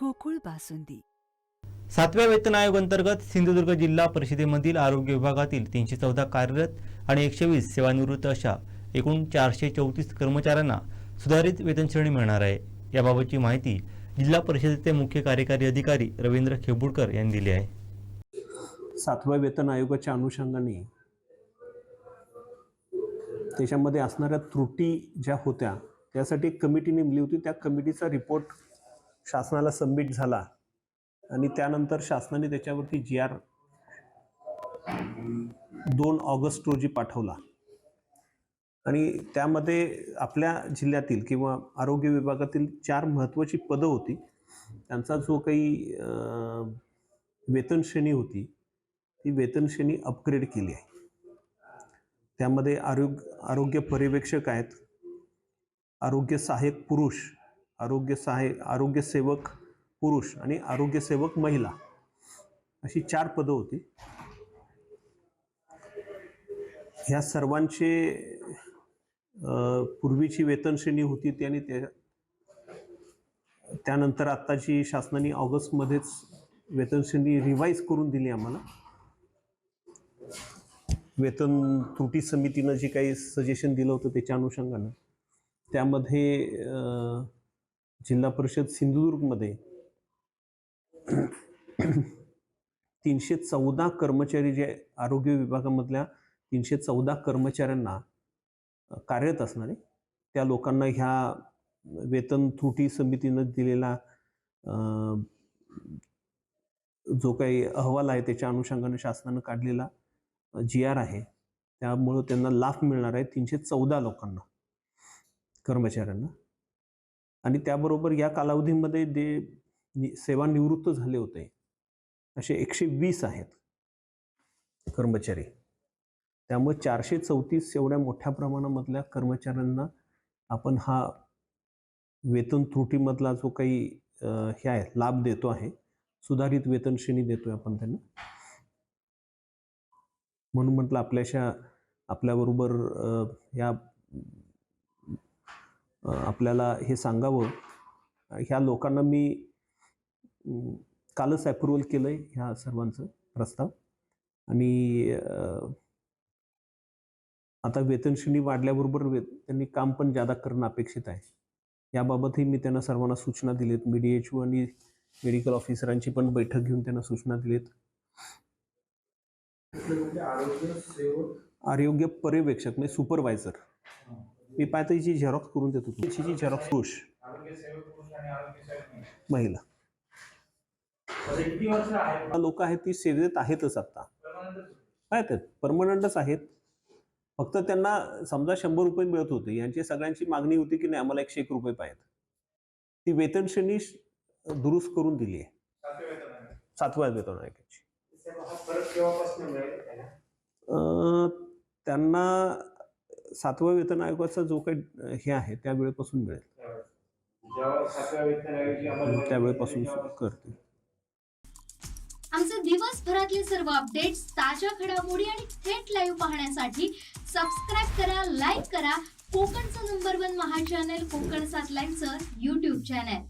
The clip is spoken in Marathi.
गोकुळ बासुंदी. सातव्या वेतन आयोग अंतर्गत सिंधुदुर्ग जिल्हा परिषदेमधील आरोग्य विभागातील तीनशे चौदा कार्यरत आणि एकशे वीस सेवानिवृत्त अशा एकूण चारशे चौतीस कर्मचाऱ्यांना सुधारित वेतनश्रेणी मिळणार आहे. याबाबतची माहिती जिल्हा परिषदेचे मुख्य कार्यकारी अधिकारी रवींद्र खेबुडकर यांनी दिली आहे. सातव्या वेतन आयोगाच्या अनुषंगाने त्याच्यामध्ये असणाऱ्या त्रुटी ज्या होत्या त्यासाठी एक कमिटी नेमली होती. त्या कमिटीचा रिपोर्ट शासनाला सबमिट झाला आणि त्यानंतर शासनाने त्याच्यावरती जी आर दोन ऑगस्ट रोजी पाठवला. आणि त्यामध्ये आपल्या जिल्ह्यातील किंवा आरोग्य विभागातील चार महत्त्वाची पदं होती. त्यांचा जो काही वेतनश्रेणी वेतन श्रेणी होती ती वेतनश्रेणी अपग्रेड केली आहे. त्यामध्ये आरोग्य आरोग्य पर्यवेक्षक आहेत आरोग्य सहाय्यक पुरुष आरोग्य सहाय आरोग्यसेवक पुरुष आणि आरोग्यसेवक महिला अशी चार पदं होती. ह्या सर्वांचे पूर्वीची वेतन श्रेणी होती ती आणि त्या त्यानंतर आत्ताची शासनाने ऑगस्टमध्येच वेतन श्रेणी रिवाईज करून दिली आम्हाला. वेतन त्रुटी समितीनं जे काही सजेशन दिलं होतं त्याच्या अनुषंगानं. त्यामध्ये जिल्हा परिषद सिंधुदुर्गमध्ये तीनशे चौदा कर्मचारी जे आरोग्य विभागामधल्या तीनशे चौदा कर्मचाऱ्यांना कार्यरत असणारे त्या लोकांना ह्या वेतन त्रुटी समितीनं दिलेला जो काही अहवाल आहे त्याच्या अनुषंगाने शासनानं काढलेला जी आर आहे त्यामुळं त्यांना लाभ मिळणार आहे तीनशे चौदा लोकांना कर्मचाऱ्यांना. आणि त्याबरोबर या कालावधीमध्ये जे नि- सेवानिवृत्त झाले होते असे एकशे वीस आहेत कर्मचारी. त्यामुळे चारशे चौतीस एवढ्या मोठ्या प्रमाणामधल्या कर्मचाऱ्यांना आपण हा वेतन त्रुटीमधला जो काही हे आहे लाभ देतो आहे सुधारित वेतन श्रेणी देतोय आपण त्यांना. म्हणून म्हटलं आपल्याशा आपल्याबरोबर या आपल्याला हे सांगावं. ह्या लोकांना मी कालच अप्रुव्हल केलं आहे ह्या सर्वांचं प्रस्ताव. आणि आता वेतन श्रेणी वाढल्याबरोबर वे त्यांनी काम पण जादा करणं अपेक्षित आहे. याबाबतही मी त्यांना सर्वांना सूचना दिलीत. मी डी एच ओ आणि मेडिकल ऑफिसरांची पण बैठक घेऊन त्यांना सूचना दिलीत. आरोग्य पर्यवेक्षक म्हणजे सुपरवायझर मी पाहतो हिची झेरॉक्स करून देतो हिची झेरॉक्स पुरुष महिला. लोक आहेत ती सेवेत आहेतच आता. आहेत परमनंटच आहेत. फक्त त्यांना समजा शंभर रुपये मिळत होते यांची सगळ्यांची मागणी होती की नाही आम्हाला एकशे एक रुपये पाहिजेत. ती वेतन श्रेणी दुरुस्त करून दिली आहे. सातव्या वेतन आयोगाची. त्यांना सातव्या वेतन आयोगाचा जो काही हे आहे त्या वेळेपासून मिळेल. त्यावेळेपासून करते आमचे दिवसभरातले सर्व अपडेट्स ताज्या घडामोडी आणि थेट लाईव्ह पाहण्यासाठी सबस्क्राईब करा लाईक करा. कोकणचं नंबर वन महा चॅनल कोकण सात लाईनचं युट्यूब चॅनल